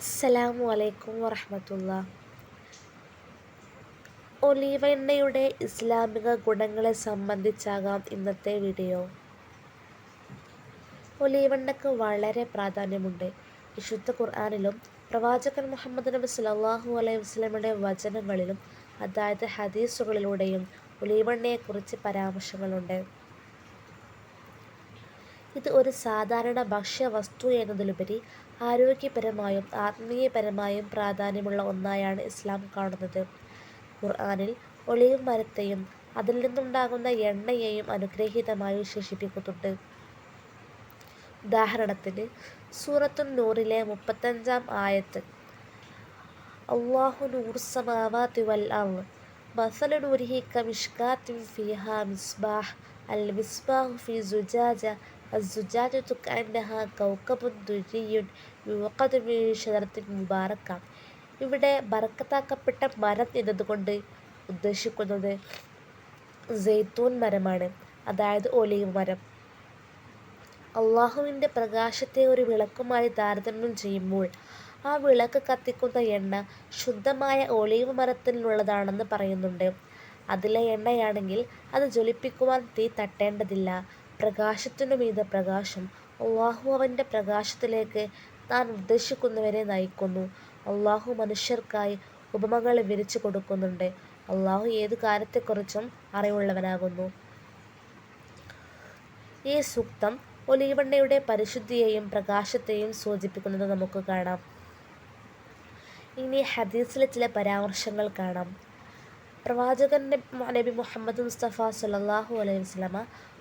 അസ്സലാമു അലൈക്കും വറഹമത്തുള്ള. ഒലീവ എണ്ണയുടെ ഇസ്ലാമിക ഗുണങ്ങളെ സംബന്ധിച്ചാകാം ഇന്നത്തെ വീഡിയോ. ഒലീവെണ്ണയ്ക്ക് വളരെ പ്രാധാന്യമുണ്ട്. വിശുദ്ധ ഖുർആാനിലും പ്രവാചകൻ മുഹമ്മദ് നബി സല്ലല്ലാഹു അലൈഹി വസല്ലമയുടെ വചനങ്ങളിലും അതായത് ഹദീസുകളിലൂടെയും ഒലീവെണ്ണയെക്കുറിച്ച് പരാമർശങ്ങളുണ്ട്. ഇത് ഒരു സാധാരണ ഭക്ഷ്യവസ്തു എന്നതിലുപരി ആരോഗ്യപരമായും ആത്മീയപരമായും പ്രാധാന്യമുള്ള ഒന്നായാണ് ഇസ്ലാം കാണുന്നത്. ഖുർആനിൽ ഒളിവ് മരത്തെയും അതിൽ നിന്നുണ്ടാകുന്ന എണ്ണയെയും അനുഗ്രഹീതമായി വിശേഷിപ്പിക്കുന്നുണ്ട്. ഉദാഹരണത്തിന് സൂറത്തു നൂറിലെ മുപ്പത്തഞ്ചാം ആയത്ത് അല്ലാഹു നൂറുസ്സമാവാതി വൽ അർൾ മസലു നൂരിഹി ഫീഹാ മിസ്ബാഹ് അൽ മിസ്ബാഹു ഫീ സുജാജ الزجاجة كأنها كوكب دري يوقد من شجرة مباركة ഇവിടെ ബറക്കത്താക്കപ്പെട്ട മരം എന്നതുകൊണ്ട് ഉദ്ദേശിക്കുന്നത് ജെയ്ത്തൂൻ മരമാണ് അതായത് ഒലീവ് മരം അള്ളാഹുവിൻ്റെ പ്രകാശത്തെ ഒരു വിളക്കുമായി താരതമ്യം ചെയ്യുമ്പോൾ ആ വിളക്ക് കത്തിക്കുന്ന എണ്ണ ശുദ്ധമായ ഒലീവ് മരത്തിൽ നിന്നുള്ളതാണെന്ന് പറയുന്നുണ്ട് അതിലെ എണ്ണയാണെങ്കിൽ അത് ജ്വലിപ്പിക്കുവാൻ തീ തട്ടേണ്ടതില്ല പ്രകാശത്തിനു മീതെ പ്രകാശം. അള്ളാഹു അവന്റെ പ്രകാശത്തിലേക്ക് താൻ ഉദ്ദേശിക്കുന്നവരെ നയിക്കുന്നു. അള്ളാഹു മനുഷ്യർക്കായി ഉപമകളെ വിരിച്ചു കൊടുക്കുന്നുണ്ട്. അള്ളാഹു ഏതു കാര്യത്തെക്കുറിച്ചും അറിവുള്ളവനാകുന്നു. ഈ സൂക്തം ഒലീവണ്ണയുടെ പരിശുദ്ധിയെയും പ്രകാശത്തെയും സൂചിപ്പിക്കുന്നത് നമുക്ക് കാണാം. ഇനി ഹദീസിലെ ചില പരാമർശങ്ങൾ കാണാം. പ്രവാചകൻ നബി മുഹമ്മദ് മുസ്തഫ സല്ലാഹു അലൈഹി വസ്ലമ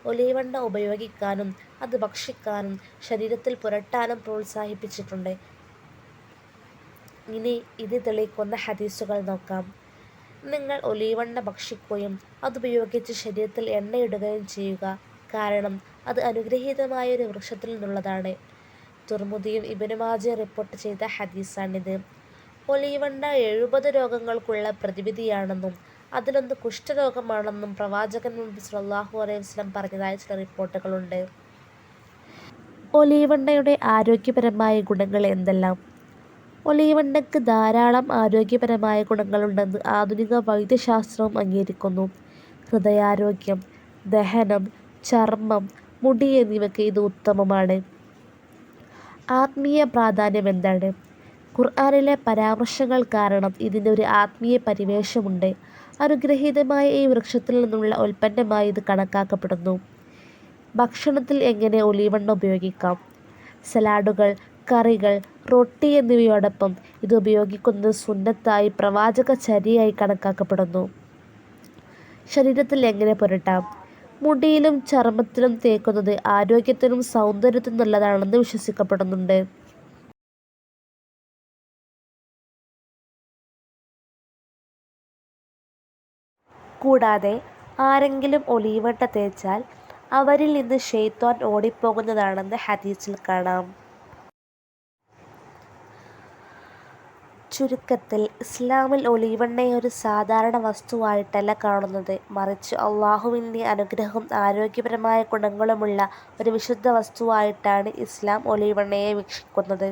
ഒലിവണ്ണ ഉപയോഗിക്കാനും അത് ഭക്ഷിക്കാനും ശരീരത്തിൽ പുരട്ടാനും പ്രോത്സാഹിപ്പിച്ചിട്ടുണ്ട്. ഇനി ഇത് തെളിയിക്കുന്ന ഹദീസുകൾ നോക്കാം. നിങ്ങൾ ഒലിവണ്ണ ഭക്ഷിക്കുകയും അതുപയോഗിച്ച് ശരീരത്തിൽ എണ്ണയിടുകയും ചെയ്യുക. കാരണം അത് അനുഗ്രഹീതമായ ഒരു വൃക്ഷത്തിൽ നിന്നുള്ളതാണ്. തുർമുദിയും ഇബനുമാജി റിപ്പോർട്ട് ചെയ്ത ഹദീസാണിത്. ഒലിവണ്ണ എഴുപത് രോഗങ്ങൾക്കുള്ള പ്രതിവിധിയാണെന്നും അതിലൊന്ന് കുഷ്ഠരോഗമാണെന്നും പ്രവാചകൻ മുമ്പ് സല്ലാഹു അലൈഹി വസ്ലം പറഞ്ഞതായ ചില റിപ്പോർട്ടുകളുണ്ട്. ഒലീവെണ്ണയുടെ ആരോഗ്യപരമായ ഗുണങ്ങൾ എന്തെല്ലാം? ഒലീവെണ്ണയ്ക്ക് ധാരാളം ആരോഗ്യപരമായ ഗുണങ്ങളുണ്ടെന്ന് ആധുനിക വൈദ്യശാസ്ത്രവും അംഗീകരിക്കുന്നു. ഹൃദയാരോഗ്യം ദഹനം ചർമ്മം മുടി എന്നിവയ്ക്ക് ഇത് ഉത്തമമാണ്. ആത്മീയ പ്രാധാന്യം എന്താണ്? ഖുർആാനിലെ പരാമർശങ്ങൾ കാരണം ഇതിന്റെ ഒരു ആത്മീയ പരിവേഷമുണ്ട്. അനുഗ്രഹീതമായ ഈ വൃക്ഷത്തിൽ നിന്നുള്ള ഉൽപ്പന്നമായി ഇത് കണക്കാക്കപ്പെടുന്നു. ഭക്ഷണത്തിൽ എങ്ങനെ ഒലിവെണ്ണ ഉപയോഗിക്കാം? സലാഡുകൾ കറികൾ റൊട്ടി എന്നിവയോടൊപ്പം ഇത് ഉപയോഗിക്കുന്നത് സുന്നത്തായി പ്രവാചക ചരിയായി കണക്കാക്കപ്പെടുന്നു. ശരീരത്തിൽ എങ്ങനെ പുരട്ടാം? മുടിയിലും ചർമ്മത്തിലും തേക്കുന്നത് ആരോഗ്യത്തിനും സൗന്ദര്യത്തിനും നല്ലതാണെന്ന് വിശ്വസിക്കപ്പെടുന്നുണ്ട്. കൂടാതെ ആരെങ്കിലും ഒലീവെണ്ണ തേച്ചാൽ അവരിൽ നിന്ന് ഷെയ്ത്വാൻ ഓടിപ്പോകുന്നതാണെന്ന് ഹദീസിൽ കാണാം. ചുരുക്കത്തിൽ ഇസ്ലാമിൽ ഒലിവെണ്ണയെ ഒരു സാധാരണ വസ്തുവായിട്ടല്ല കാണുന്നത്. മറിച്ച് അള്ളാഹുവിന്റെ അനുഗ്രഹവും ആരോഗ്യപരമായ ഗുണങ്ങളുമുള്ള ഒരു വിശുദ്ധ വസ്തുവായിട്ടാണ് ഇസ്ലാം ഒലിവെണ്ണയെ വീക്ഷിക്കുന്നത്.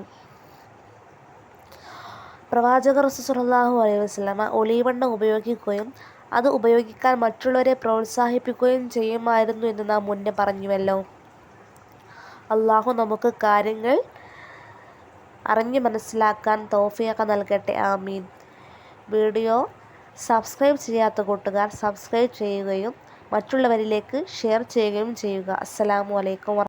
പ്രവാചകർ റസൂലുള്ളാഹി അലൈഹി വസല്ലമ ഒലിവെണ്ണ ഉപയോഗിക്കുകയും അത് ഉപയോഗിക്കാൻ മറ്റുള്ളവരെ പ്രോത്സാഹിപ്പിക്കുകയും ചെയ്യുമായിരുന്നു എന്ന് നാം മുന്നേ പറഞ്ഞുവല്ലോ. അള്ളാഹു നമുക്ക് കാര്യങ്ങൾ അറിഞ്ഞു മനസ്സിലാക്കാൻ തോഫിയൊക്കെ നൽകട്ടെ. ആമീൻ. വീഡിയോ സബ്സ്ക്രൈബ് ചെയ്യാത്ത കൂട്ടുകാർ സബ്സ്ക്രൈബ് ചെയ്യുകയും മറ്റുള്ളവരിലേക്ക് ഷെയർ ചെയ്യുകയും ചെയ്യുക. അസ്സലാമു അലൈക്കും